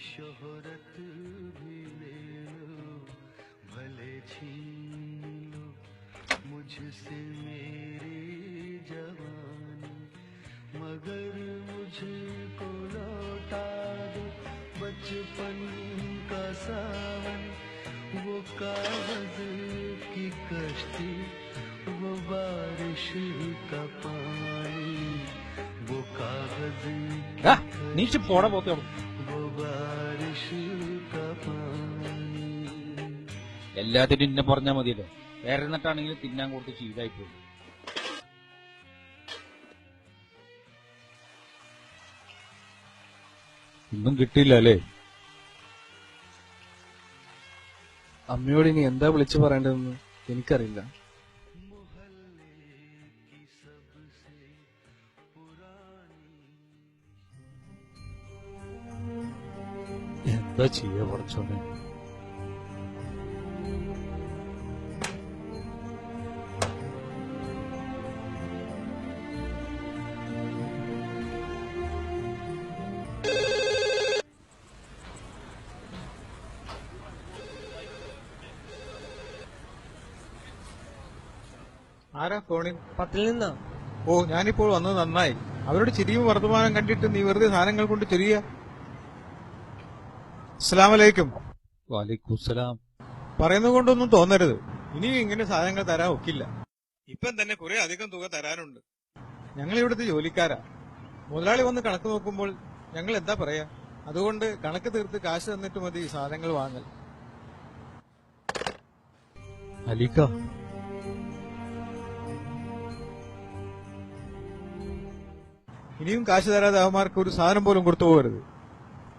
शोहरत ले लो भले छीन लो मुझसे मेरी जवानी मगर मुझे बचपन का सावन वो कागज की कश्ती वो बारिश का पानी वो कागज ആ, നീച്ച് പോടാ പോത്തെ वो बारिश का पानी എല്ലാത്തിനും ഇന്നെ പറഞ്ഞാൽ മതിയല്ലോ വേറെ എന്നിട്ടാണെങ്കിലും തിന്നാൻ കൊടുത്ത് ശീലായി പോയി ഒന്നും കിട്ടിയില്ല അല്ലേ അമ്മയോട് ഇനി എന്താ വിളിച്ചു പറയേണ്ടതെന്ന് എനിക്കറിയില്ല. എന്താ ചെയ്യാ കുറച്ചോനെ ആരാ ഫോണിൽ? പത്തിൽ നിന്ന്? ഓ ഞാനിപ്പോൾ വന്നത് നന്നായി. അവരുടെ ചിരിയും വർത്തമാനം കണ്ടിട്ട് നീ വെറുതെ സാധനങ്ങൾ കൊണ്ട് ചെറിയ അസ്സലാമലൈക്കും. വാലിക്കുസലാം പറയുന്നത് കൊണ്ടൊന്നും തോന്നരുത്. ഇനിയും ഇങ്ങനെ സാധനങ്ങൾ തരാൻ ഒക്കില്ല. ഇപ്പം തന്നെ കുറെ അധികം തുക തരാനുണ്ട്. ഞങ്ങൾ ഇവിടുത്തെ ജോലിക്കാരാ. മുതലാളി വന്ന് കണക്ക് നോക്കുമ്പോൾ ഞങ്ങൾ എന്താ പറയാ? അതുകൊണ്ട് കണക്ക് തീർത്ത് കാശ് തന്നിട്ട് മതി ഈ സാധനങ്ങൾ വാങ്ങൽ. അലിക്ക. ഇനിയും കാശ് തരാതെ അവന്മാർക്ക് ഒരു സാധനം പോലും കൊടുത്തു പോകരുത്.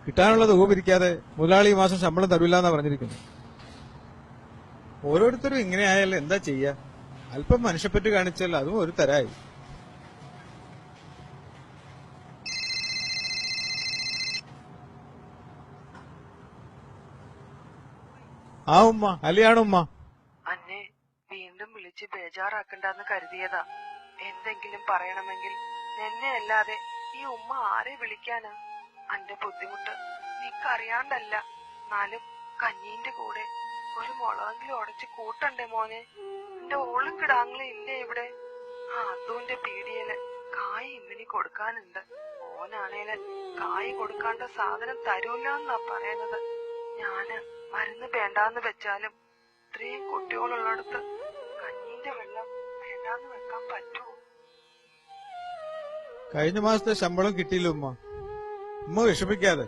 കിട്ടാനുള്ള തുക പിരിക്കാതെ മുതലാളി മാസം ശമ്പളം തരില്ല എന്നാ പറഞ്ഞിരിക്കുന്നു ഓരോരുത്തരും ഇങ്ങനെ ആയാലും എന്താ ചെയ്യാ? അല്പം മനുഷ്യപ്പറ്റ് കാണിച്ചാൽ അതും ഒരു തരായി. ആ ഉമ്മ അലിയാണ് ഉമ്മ. അന്നെ വീണ്ടും വിളിച്ച് ബേജാറാക്കണ്ടെന്ന് കരുതിയതാ. എന്തെങ്കിലും പറയണമെങ്കിൽ നിന്നെ അല്ലാതെ ഈ ഉമ്മ ആരെ വിളിക്കാനാ? അന്റെ ബുദ്ധിമുട്ട് നിക്കറിയാണ്ടല്ല. എന്നാലും കഞ്ഞീന്റെ കൂടെ ഒരു മുളകെങ്കിലും ഉടച്ച് കൂട്ടണ്ടേ മോനെ? എന്റെ ഓളും കിടാങ്ങളും ഇല്ലേ ഇവിടെ? ആ അതുവിന്റെ പീടിയൽ. കായ് ഇമ്മിനി കൊടുക്കാനുണ്ട്. ഓനാണേൽ കായ് കൊടുക്കാണ്ട സാധനം തരൂലെന്നാ പറയുന്നത് ഞാൻ മരുന്ന് വേണ്ടാന്ന് വെച്ചാലും ഇത്രയും കുട്ടികളുള്ളിടത്ത് കഞ്ഞീന്റെ വെള്ളം വേണ്ടാന്ന് വെക്കാൻ പറ്റുമോ കഴിഞ്ഞ മാസത്തെ ശമ്പളം കിട്ടിയില്ല ഉമ്മ. ഉമ്മ വിഷമിക്കാതെ.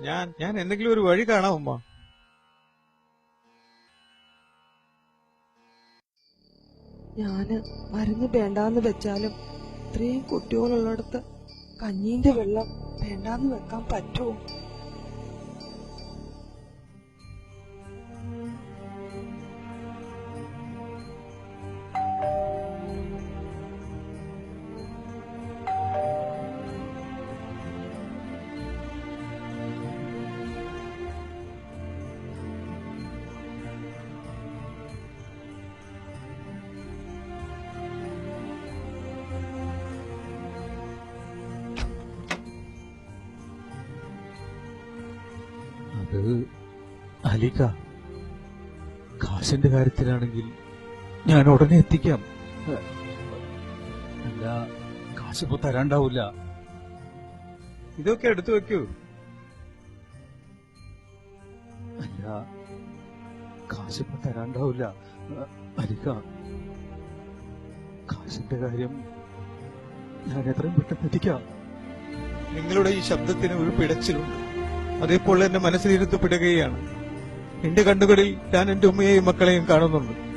ഞാൻ ഞാൻ എന്തെങ്കിലും ഒരു വഴി കാണാം ഉമ്മ. ഞാൻ മരുന്ന് വേണ്ടാന്ന് വെച്ചാലും ഇത്രയും കുട്ടികളുള്ളിടത്ത് കഞ്ഞീന്റെ വെള്ളം വേണ്ടാന്ന് വെക്കാൻ പറ്റുമോ? കാശന്റെ കാശിന്റെ കാര്യത്തിലാണെങ്കിൽ ഞാൻ ഉടനെ എത്തിക്കാം. അല്ല കാശിപ്പോ തരാണ്ടാവൂല. ഇതൊക്കെ എടുത്തു വെക്കൂ. അല്ല കാശിപ്പോ തരാണ്ടാവൂല. അലിക കാശിന്റെ കാര്യം ഞാൻ എത്രയും പെട്ടെന്ന് എത്തിക്കാം. നിങ്ങളുടെ ഈ ശബ്ദത്തിന് ഒരു പിടച്ചിലുണ്ട്. അതിപ്പോൾ എന്റെ മനസ്സിലിരുത്തപ്പെടുകയാണ് എന്റെ കണ്ണുകളിൽ ഞാൻ എന്റെ ഉമ്മയെയും മക്കളെയും കാണുന്നുണ്ട്.